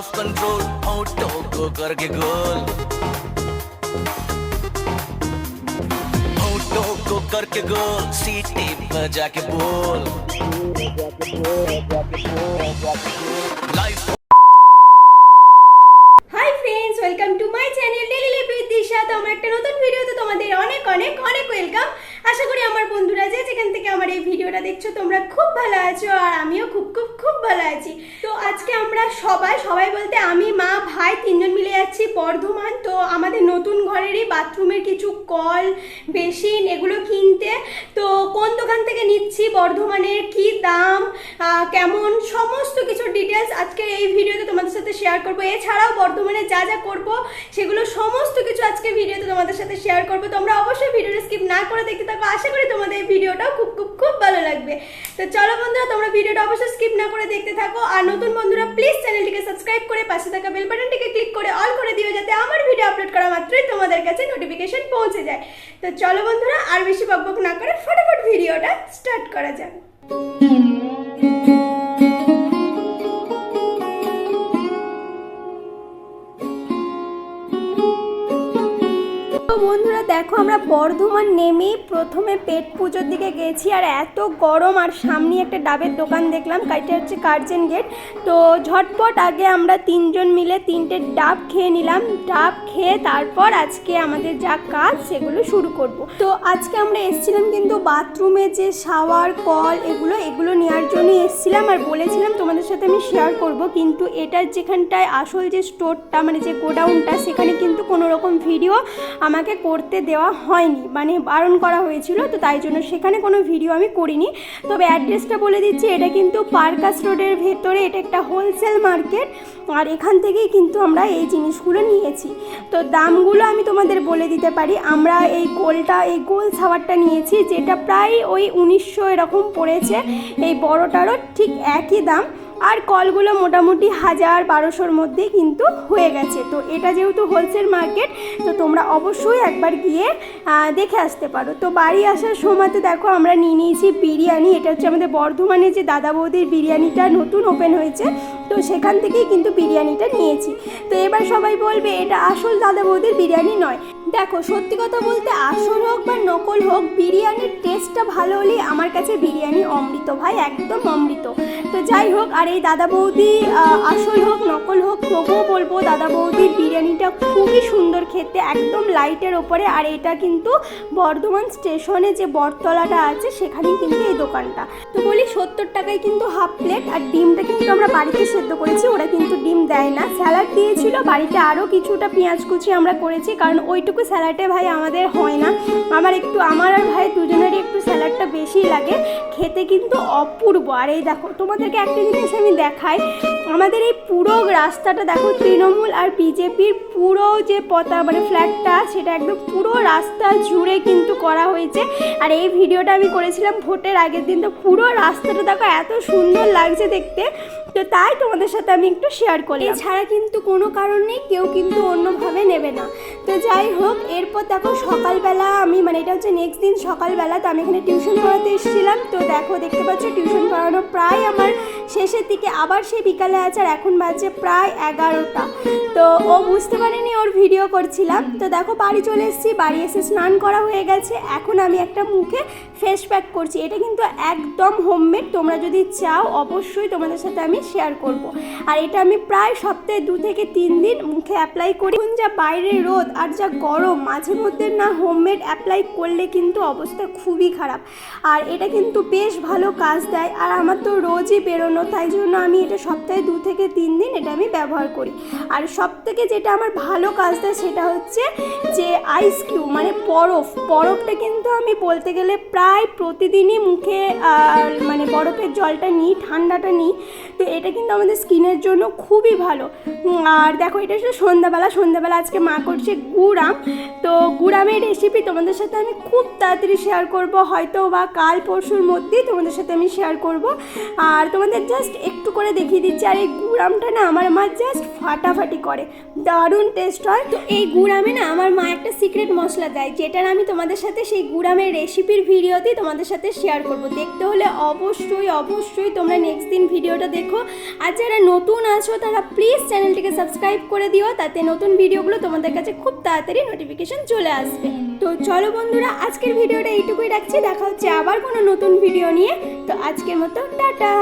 Of control होठों को करके गोल। होठों को करके गोल सीटी बजा के बोल। দেখছ, তোমরা খুব ভালো আছো আর আমিও খুব খুব খুব ভালো আছি। তো আজকে আমরা সবাই সবাই বলতে আমি, মা, ভাই তিনজন মিলে যাচ্ছি বর্ধমান। তো আমাদের নতুন ঘরেরই বাথরুমের কিছু কল, বেসিন এগুলো কিনতে। তো কোন দোকান থেকে নিচ্ছি, বর্ধমানের কি দাম কেমন, সমস্ত কিছু ডিটেলস আজকে এই ভিডিওতে তোমাদের সাথে শেয়ার করব। এছাড়াও বর্ধমানে যা যা করব, সেগুলো সমস্ত কিছু আজকে ভিডিওতে তোমাদের সাথে শেয়ার করব। তোমরা অবশ্যই ভিডিওটা স্কিপ না করে দেখতে থাকো। আশা করি তোমাদের ভিডিওটাও খুব খুব খুব ভালো লাগবে তো চলো বন্ধুরা, তোমরা ভিডিওটা অবশ্যই স্কিপ না করে দেখতে থাকো। আর নতুন বন্ধুরা প্লিজ চ্যানেলটিকে সাবস্ক্রাইব করে পাশে থাকা বেল বাটনটিকে ক্লিক করে অল করে দিও যাতে আমার ভিডিও আপলোড করা মাত্রই তোমাদের কাছে নোটিফিকেশন পৌঁছে যায়। তো চলো বন্ধুরা, আর বেশি বকবক না করে ফটাফট ভিডিওটা স্টার্ট করা যাক। দেখো, আমরা বর্ধমান নেমেই প্রথমে পেট পুজোর দিকে গেছি আর এত গরম আর সামনে একটা ডাবের দোকান দেখলাম এটা হচ্ছে কার্জেন গেট। তো ঝটপট আগে আমরা তিনজন মিলে তিনটে ডাব খেয়ে নিলাম, ডাব খেয়ে তারপর আজকে আমাদের যা কাজ সেগুলো শুরু করব। তো আজকে আমরা এসেছিলাম কিন্তু বাথরুমে যে শাওয়ার, কল এগুলো এগুলো নেওয়ার জন্য এসেছিলাম আর বলেছিলাম তোমাদের সাথে আমি শেয়ার করব, কিন্তু এটার যেখানটায় আসল যে স্টোরটা মানে যে গোডাউনটা, সেখানে কিন্তু কোনো রকম ভিডিও আমাকে করতে দেওয়া হয়নি মানে বারণ করা হয়েছিল, তো তাই জন্য সেখানে কোনো ভিডিও আমি করিনি। তবে অ্যাড্রেসটা বলে দিচ্ছি, এটা কিন্তু পার্কাস রোডের ভেতরে, এটা একটা হোলসেল মার্কেট আর এখান থেকেই কিন্তু আমরা এই জিনিসগুলো নিয়েছি। তো দামগুলো আমি তোমাদের বলে দিতে পারি, আমরা এই গোলটা, এই গোল সাওয়ারটা নিয়েছি, যেটা প্রায় ওই উনিশশো এরকম পড়েছে, এই বড়টারও ঠিক একই দাম। আর কলগুলো মোটামুটি হাজার বারোশোর মধ্যে কিন্তু হয়ে গেছে। তো এটা যেহেতু হোলসেল মার্কেট তো তোমরা অবশ্যই একবার গিয়ে দেখে আসতে পারো। তো বাড়ি আসার সময়তে দেখো আমরা নিয়ে নিয়েছি বিরিয়ানি। এটা হচ্ছে আমাদের বর্ধমানে যে দাদা বৌদির বিরিয়ানিটা নতুন ওপেন হয়েছে, তো সেখান থেকেই কিন্তু বিরিয়ানিটা নিয়েছি। তো এবার সবাই বলবে, এটা আসল দাদা বৌদির বিরিয়ানি নয়। দেখো, সত্যি কথা বলতে আসল হোক বা নকল হোক, বিরিয়ানির টেস্টটা ভালো হলেই আমার কাছে বিরিয়ানি অমৃত ভাই, একদম অমৃত। তো যাই হোক, আর এই দাদা বৌদি আসল হোক, নকল হোক, তবুও বলব দাদা বৌদির বিরিয়ানিটা খুবই সুন্দর খেতে, একদম লাইটের ওপরে, আর এটা কিন্তু বর্ধমান স্টেশনে যে বটতলাটা আছে, সেখানেই কিন্তু এই দোকানটা। তো বলি সত্তর টাকায় কিন্তু হাফ প্লেট আর ডিমটা কিন্তু আমরা বাড়িতে সেদ্ধ করেছি, ওরা কিন্তু ডিম দেয় না। স্যালাড দিয়েছিল, বাড়িতে আরও কিছুটা পেঁয়াজ কুচি আমরা করেছি, কারণ ওইটুকু স্যালাডে ভাই আমাদের হয় না। আমার একটু, আমার আর ভাই দুজনেরই একটু স্যালাডটা বেশি লাগে। খেতে কিন্তু অপূর্ব। আর এই দেখো, তোমাদেরকে একটা জিনিস আমি দেখাই। আমাদের এই পুরো রাস্তাটা দেখো, তৃণমূল আর বিজেপির পুরো যে পতা মানে ফ্ল্যাগটা সেটা একদম পুরো রাস্তা জুড়ে কিন্তু করা হয়েছে। আর এই ভিডিওটা আমি করেছিলাম ভোটের আগের দিন। তো পুরো রাস্তাটা দেখো, এত সুন্দর লাগছে দেখতে। তো তাই তোমাদের সাথে আমি একটু শেয়ার করি এছাড়া কিন্তু কোনো কারণ কেউ কিন্তু অন্যভাবে নেবে না। তো যাই হোক, এরপর দেখো সকালবেলা আমি মানে এটা হচ্ছে নেক্সট দিন সকালবেলা, তো আমি এখানে টিউশন পড়াতে এসেছিলাম। তো দেখো, দেখতে পাচ্ছ টিউশন পড়ানো প্রায় আমার শেষের দিকে আবার সেই বিকালে আছে আর এখন বাজে প্রায় এগারোটা। তো ও বুঝতে পারেনি ওর ভিডিও করছিলাম। তো দেখো বাড়ি চলে এসেছি, বাড়ি এসে স্নান করা হয়ে গেছে। এখন আমি একটা মুখে ফেস প্যাক করছি। এটা কিন্তু একদম হোমমেড তোমরা যদি চাও, অবশ্যই তোমাদের সাথে আমি শেয়ার করব। আর এটা আমি প্রায় সপ্তাহে দু থেকে তিন দিন মুখে অ্যাপ্লাই করি। এখন যা বাইরে রোদ আর যা গরম, মাঝে মধ্যে না হোমমেড অ্যাপ্লাই করলে কিন্তু অবস্থা খুবই খারাপ। আর এটা কিন্তু বেশ ভালো কাজ দেয়। আর আমার তো রোজই বেরোনো তাই জন্য আমি এটা সপ্তাহে দু থেকে তিন দিন এটা আমি ব্যবহার করি। আর সব থেকে যেটা আমার ভালো কাজ দেয় সেটা হচ্ছে যে আইস কিউব মানে বরফ। বরফটা কিন্তু আমি বলতে গেলে প্রায় প্রতিদিনই মুখে মানে বরফের জলটা নিই, ঠান্ডাটা নিই। তো এটা কিন্তু আমাদের স্কিনের জন্য খুবই ভালো। আর দেখো, এটা হচ্ছে সন্ধ্যাবেলা। সন্ধ্যাবেলা আজকে মা করছে গুড়াম। তো গুড়ামের রেসিপি তোমাদের সাথে আমি খুব তাড়াতাড়ি শেয়ার করব। হয়তো বা কাল পরশুর মধ্যেই তোমাদের সাথে আমি শেয়ার করব। আর তোমাদের জাস্ট একটু করে দেখিয়ে দিচ্ছি। আর এই গুড়ামটা না আমার মা জাস্ট ফাটাফাটি করে। দারুণ টেস্ট হয়। তো এই গুড়ামে না আমার মা একটা সিক্রেট মশলা দেয়, যেটার আমি তোমাদের সাথে সেই গুড়ামের রেসিপির ভিডিওতেই তোমাদের সাথে শেয়ার করব। দেখতে হলে অবশ্যই অবশ্যই তোমরা নেক্সট দিন ভিডিওটা দেখো। আর যারা নতুন আছো, তারা প্লিজ চ্যানেলটিকে সাবস্ক্রাইব করে দিও, তাতে নতুন ভিডিওগুলো তোমাদের কাছে খুব তাড়াতাড়ি নোটিফিকেশন চলে আসবে। তো চলো বন্ধুরা, আজকের ভিডিওটা এইটুকুই রাখছি। দেখা হচ্ছে আবার কোনো নতুন ভিডিও নিয়ে। তো আজকের মতো, টাটা!